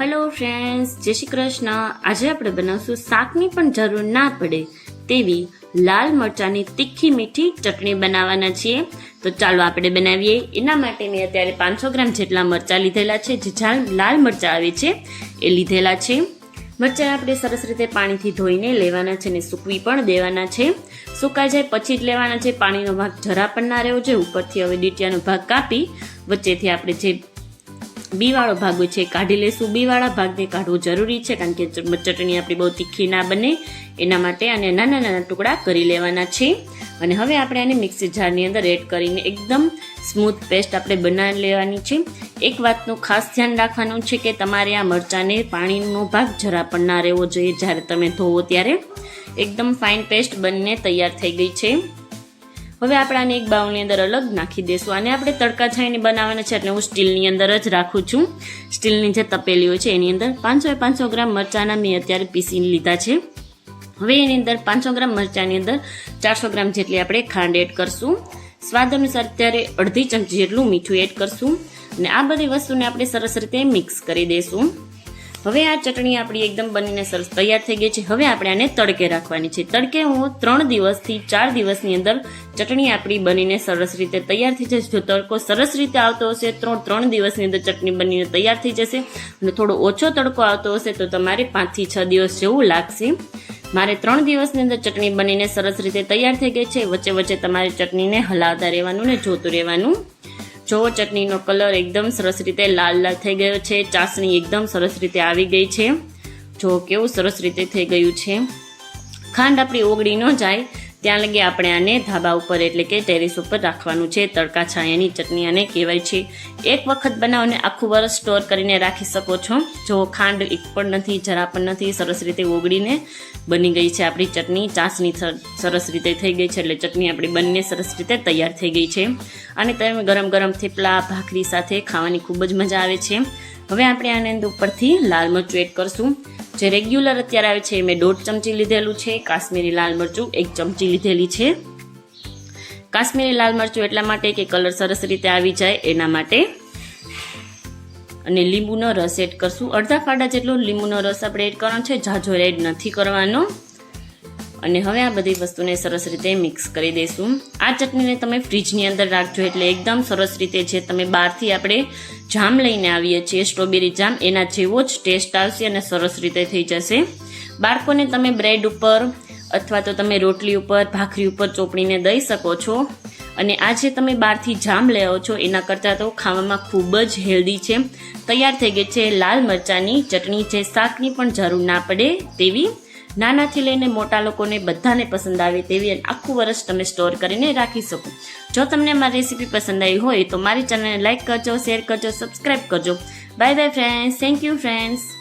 Hello friends જય શ્રી કૃષ્ણ. આજે આપણે બનાવશું શાકની પણ જરૂર ના પડે તેવી લાલ મરચાંની તીખી મીઠી ચટણી બનાવવાના છીએ. તો ચાલો આપણે બનાવીએ. એના માટે મેં અત્યારે પાંચસો ગ્રામ જેટલા મરચાં લીધેલા છે. જે લાલ મરચાં આવે છે, એ લીધેલા છે. મરચાં આપણે સરસ રીતે પાણીથી ધોઈને લેવાના છે અને સૂકવી પણ દેવાના છે. સુકાઈ જાય પછી જ લેવાના છે. પાણીનો ભાગ જરા પણ ના રહેવો જોઈએ. ઉપરથી હવે ડીટિયાનો ભાગ કાપી વચ્ચેથી આપણે જે બીવાળો ભાગ હોય છે કાઢી લઈશું બીવાળા ભાગને કાઢવું જરૂરી છે કારણ કે ચટણી આપણી બહુ તીખી ના બને. એના માટે અને નાના નાના ટુકડા કરી લેવાના છે. અને હવે આપણે આને મિક્સી જારની અંદર એડ કરીને એકદમ સ્મૂથ પેસ્ટ આપણે બનાવી લેવાની છે. એક વાતનું ખાસ ધ્યાન રાખવાનું છે કે તમારે આ મરચાંને પાણીનો ભાગ જરા પણ ના રહેવો જોઈએ. જ્યારે તમે ધોવો ત્યારે. એકદમ ફાઇન પેસ્ટ બનીને તૈયાર થઈ ગઈ છે. હવે આપણે આને એક બાઉલની અંદર અલગ નાખી દઈશું અને આપણે તડકા છાઈને બનાવવાના છે એટલે હું સ્ટીલની અંદર જ રાખું છું. સ્ટીલની જે તપેલી હોય છે એની અંદર પાંચસો પાંચસો ગ્રામ મરચાંના મેં અત્યારે પીસી લીધા છે. હવે એની અંદર પાંચસો ગ્રામ મરચાંની અંદર ચારસો ગ્રામ જેટલી આપણે ખાંડ એડ કરશું. સ્વાદ અનુસાર અત્યારે અડધી ચમચી જેટલું મીઠું એડ કરશું. અને આ બધી વસ્તુને આપણે સરસ રીતે મિક્સ કરી દઈશું હવે આ ચટણી આપણી એકદમ બનીને સરસ તૈયાર થઈ ગઈ છે. હવે આપણે આને તડકે રાખવાની છે. તડકે હું ત્રણ દિવસથી ચાર દિવસની અંદર ચટણી આપણી બનીને સરસ રીતે તૈયાર થઈ જશે. જો તડકો સરસ રીતે આવતો હશે, ત્રણ ત્રણ દિવસની અંદર ચટણી બનીને તૈયાર થઈ જશે અને થોડો ઓછો તડકો આવતો હશે, તો તમારે પાંચથી છ દિવસ જેવું લાગશે. મારે ત્રણ દિવસની અંદર ચટણી બનીને સરસ રીતે તૈયાર થઈ ગઈ છે. વચ્ચે વચ્ચે તમારે ચટણીને હલાવતા રહેવાનું ને જોતું રહેવાનું. જો ચટણીનો કલર એકદમ સરસ રીતે લાલ લાલ થઈ ગયો છે, ચાસણી એકદમ સરસ રીતે આવી ગઈ છે. જો કેવું સરસ રીતે થઈ ગયું છે. ખાંડ આપણી ઓગળી ન જાય ત્યાં લગી આપણે આને ધાબા ઉપર એટલે કે ટેરેસ ઉપર રાખવાનું છે. તડકા, છાયાની ચટણી આને કહેવાય છે. એક વખત બનાવને આખું વરસ સ્ટોર કરીને રાખી શકો છો. જો ખાંડ એક પણ નથી, જરા પણ નથી, સરસ રીતે ઓગળીને બની ગઈ છે આપણી ચટણી. ચાસણી સરસ રીતે થઈ ગઈ છે એટલે ચટણી આપણી બંને સરસ રીતે તૈયાર થઈ ગઈ છે. અને તમે ગરમ ગરમ થેપલા, ભાખરી સાથે ખાવાની ખૂબ જ મજા આવે છે. હવે આપણે આને ઉપરથી લાલ મરચું એડ કરશું. જે રેગ્યુલર અત્યારે આવે છે મેં દોઢ ચમચી લીધેલું છે, કાશ્મીરી લાલ મરચું એક ચમચી લીધેલી છે. કાશ્મીરી લાલ મરચું એટલા માટે કે કલર સરસ રીતે આવી જાય એના માટે. અને લીંબુનો રસ એડ કરશું. અડધા ફાડા જેટલો લીંબુનો રસ આપણે એડ કરવાનો છે, ઝાઝો એડ નથી કરવાનો. અને હવે આ બધી વસ્તુને સરસ રીતે મિક્સ કરી દઈશું. આ ચટણીને તમે ફ્રીજની અંદર રાખજો એટલે એકદમ સરસ રીતે જે તમે બહારથી આપણે જામ લઈને આવીએ છીએ સ્ટ્રોબેરી જામ, એના જેવો જ ટેસ્ટ આવશે અને સરસ રીતે થઈ જશે. બાળકોને તમે બ્રેડ ઉપર અથવા તો તમે રોટલી ઉપર, ભાખરી ઉપર ચોપડીને દઈ શકો છો. અને આ જે તમે બહારથી જામ લેવો છો, એના કરતાં તો ખાવામાં ખૂબ જ હેલ્ધી છે. તૈયાર થઈ ગઈ છે લાલ મરચાંની ચટણી, જે શાકની પણ જરૂર ના પડે તેવી નાનાથી લઈને મોટા લોકોને બધાને પસંદ આવે તેવી આખું વર્ષ તમે સ્ટોર કરીને રાખી શકો. જો તમને મારી રેસીપી પસંદ આવી હોય તો મારી ચેનલને લાઇક કરજો શેર કરજો સબસ્ક્રાઈબ કરજો. Bye bye friends thank you friends